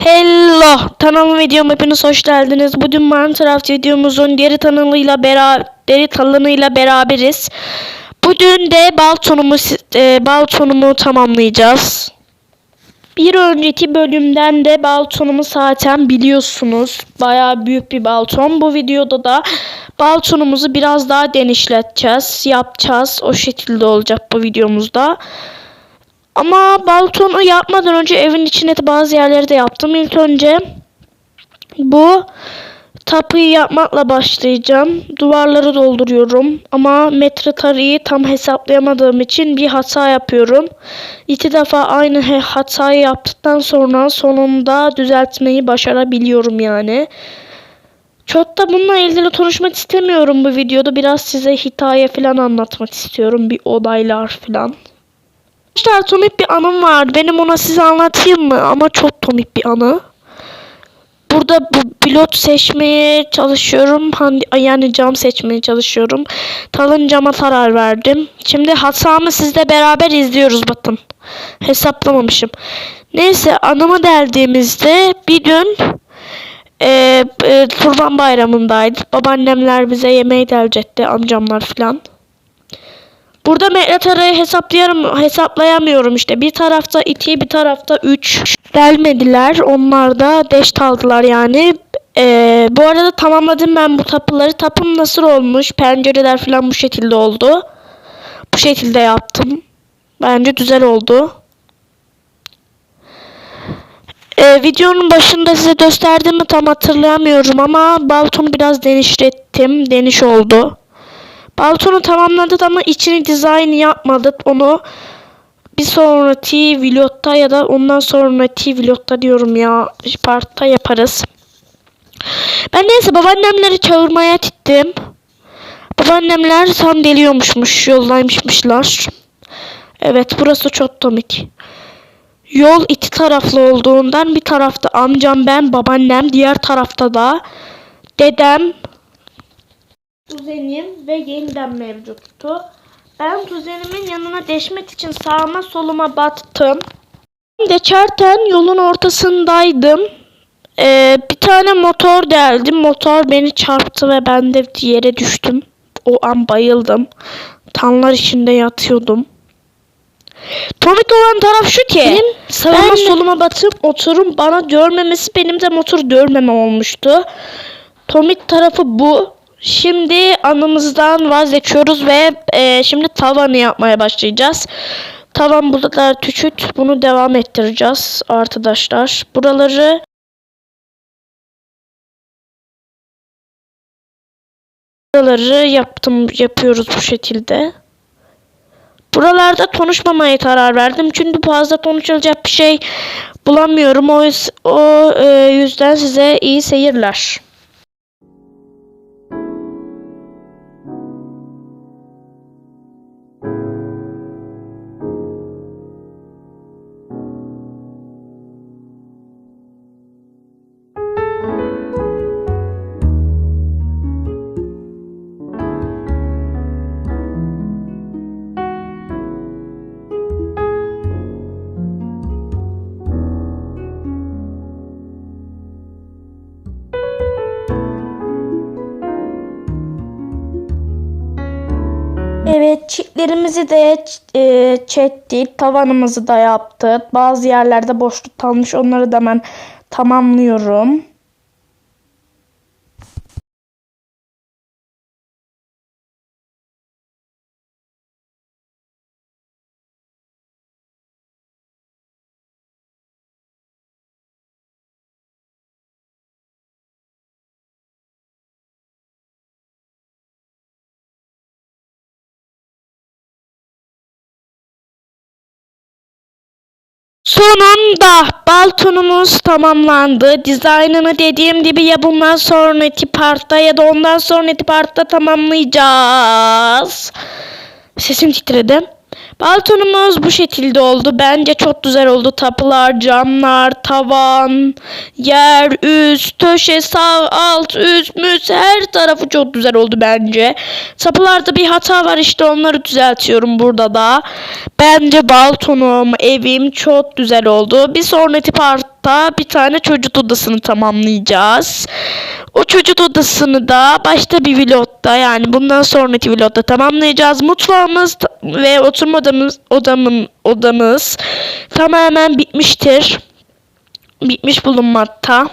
Hello, kanalıma videoma hepiniz hoş geldiniz. Bugün Minecraft videomuzun geri tanımıyla beraber geri tanımıyla beraberiz. Bugün de baltonumu e, baltonumu tamamlayacağız. Bir önceki bölümden de baltonumu zaten biliyorsunuz. Bayağı büyük bir balton. Bu videoda da baltonumuzu biraz daha genişleteceğiz, yapacağız. O şekilde olacak bu videomuzda. Ama balkonu yapmadan önce evin içine de bazı yerleri de yaptım. İlk önce bu tapıyı yapmakla başlayacağım. Duvarları dolduruyorum. Ama metre tarihi tam hesaplayamadığım için bir hata yapıyorum. İki defa aynı hatayı yaptıktan sonra sonunda düzeltmeyi başarabiliyorum yani. Çok da bununla ilgili konuşmak istemiyorum bu videoda. Biraz size hikaye falan anlatmak istiyorum. Bir olaylar falan. Arkadaşlar komik bir anım var. Benim ona size anlatayım mı? Ama çok komik bir anı. Burada bu pilot seçmeye çalışıyorum. Hani- Yani cam seçmeye çalışıyorum. Talın cama karar verdim. Şimdi hatamı sizle beraber izliyoruz bakın. Hesaplamamışım. Neyse anıma deldiğimizde bir gün e, e, Kurban Bayramı'ndaydık. Babaannemler bize yemeği gelecekti. Amcamlar falan. Burada metre hesaplayamıyorum, hesaplayamıyorum işte. Bir tarafta 2, bir tarafta 3 gelmediler. Onlar da deş aldılar yani. Ee, bu arada tamamladım ben bu tapıları. Tapım nasıl olmuş? Pencereler falan bu şekilde oldu. Bu şekilde yaptım. Bence güzel oldu. Ee, videonun başında size gösterdiğimi tam hatırlayamıyorum ama baltonu biraz genişlettim. Geniş oldu. Baltonu tamamladık ama içini dizayn yapmadık. Onu bir sonraki vlogta ya da ondan sonraki vlogta diyorum ya partta yaparız. Ben neyse babaannemleri çağırmaya gittim. Babaannemler tam geliyormuşmuş yoldaymışmışlar. Evet burası çok komik. Yol iki taraflı olduğundan bir tarafta amcam ben babaannem diğer tarafta da dedem kuzenim ve yeniden mevcuttu. Ben kuzenimin yanına deşmek için sağıma soluma battım. Geçerken yolun ortasındaydım. Ee, bir tane motor geldi. Motor beni çarptı ve ben de yere düştüm. O an bayıldım. Tanlar içinde yatıyordum. Komik olan taraf şu ki benim sağıma ben- soluma batıp motorun bana görmemesi benim de motor görmeme olmuştu. Komik tarafı bu. Şimdi anımızdan vazgeçiyoruz ve e, şimdi tavanı yapmaya başlayacağız. Tavan bu kadar küçük. Bunu devam ettireceğiz arkadaşlar. Buraları buraları yaptım yapıyoruz bu şekilde. Buralarda konuşmamaya karar verdim. Çünkü fazla konuşulacak bir şey bulamıyorum. O, o e, yüzden size iyi seyirler. Evet çitlerimizi de e, çektik. Tavanımızı da yaptık. Bazı yerlerde boşluk kalmış. Onları da ben tamamlıyorum. Sonunda balkonumuz tamamlandı. Dizaynını dediğim gibi ya bundan sonraki partta ya da ondan sonraki partta tamamlayacağız. Sesim titredi. Balkonumuz bu şekilde oldu. Bence çok güzel oldu. Tapılar, camlar, tavan, yer, üst, köşe, sağ, alt, üst, müs her tarafı çok güzel oldu bence. Tapılarda bir hata var işte onları düzeltiyorum burada da. Bence balkonum, evim çok güzel oldu. Bir sonraki part katta bir tane çocuk odasını tamamlayacağız. O çocuk odasını da başta bir vlogda yani bundan sonraki vlogda tamamlayacağız. Mutfağımız ve oturma odamız, odamın, odamız tamamen bitmiştir. Bitmiş bulunmakta.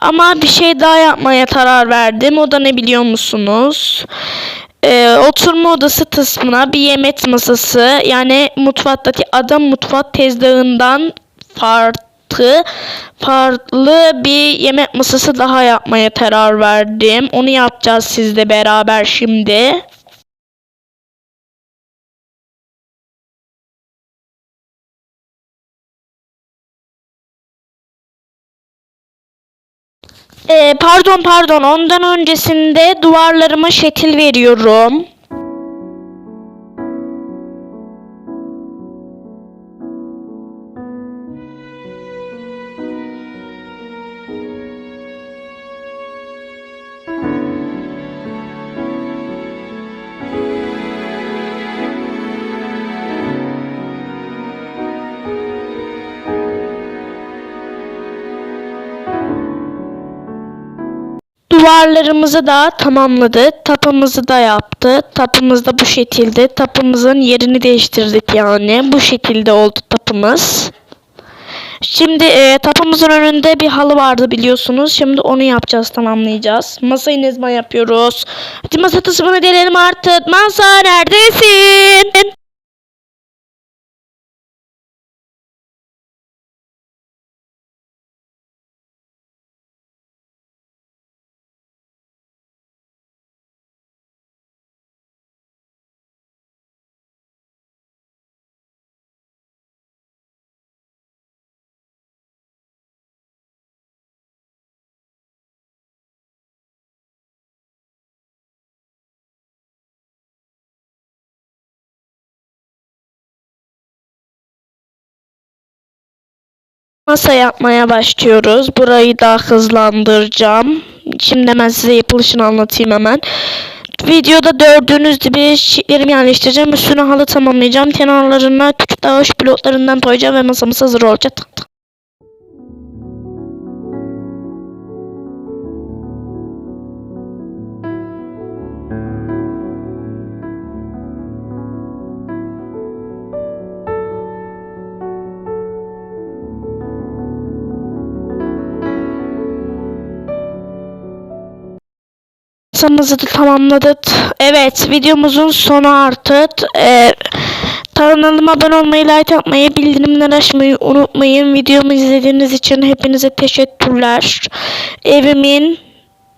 Ama bir şey daha yapmaya karar verdim. O da ne biliyor musunuz? Ee, oturma odası kısmına bir yemek masası yani mutfaktaki adam mutfak tezgahından farklı farklı bir yemek masası daha yapmaya karar verdim. Onu yapacağız sizle beraber şimdi. Ee, pardon pardon ondan öncesinde duvarlarıma şekil veriyorum. Duvarlarımızı da tamamladı. Tapımızı da yaptı. Tapımız da bu şekilde. Tapımızın yerini değiştirdik yani. Bu şekilde oldu tapımız. Şimdi e, tapımızın önünde bir halı vardı biliyorsunuz. Şimdi onu yapacağız, tamamlayacağız. Masayı ne zaman yapıyoruz? Hadi masa kısmını delelim artık. Masa neredesin? Masa yapmaya başlıyoruz. Burayı daha hızlandıracağım. Şimdi hemen size yapılışını anlatayım hemen. Videoda gördüğünüz gibi şişlerimi yerleştireceğim. Üstüne halı tamamlayacağım. Kenarlarına küçük dağış bloklarından koyacağım ve masamız hazır olacak. Masamızı da tamamladık. Evet videomuzun sonu artık. Ee, kanalıma abone olmayı, like atmayı, bildirimleri açmayı unutmayın. Videomu izlediğiniz için hepinize teşekkürler. Evimin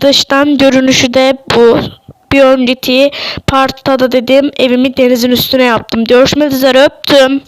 dıştan görünüşü de bu. Bir önceki partta da dedim evimi denizin üstüne yaptım. Görüşmek üzere öptüm.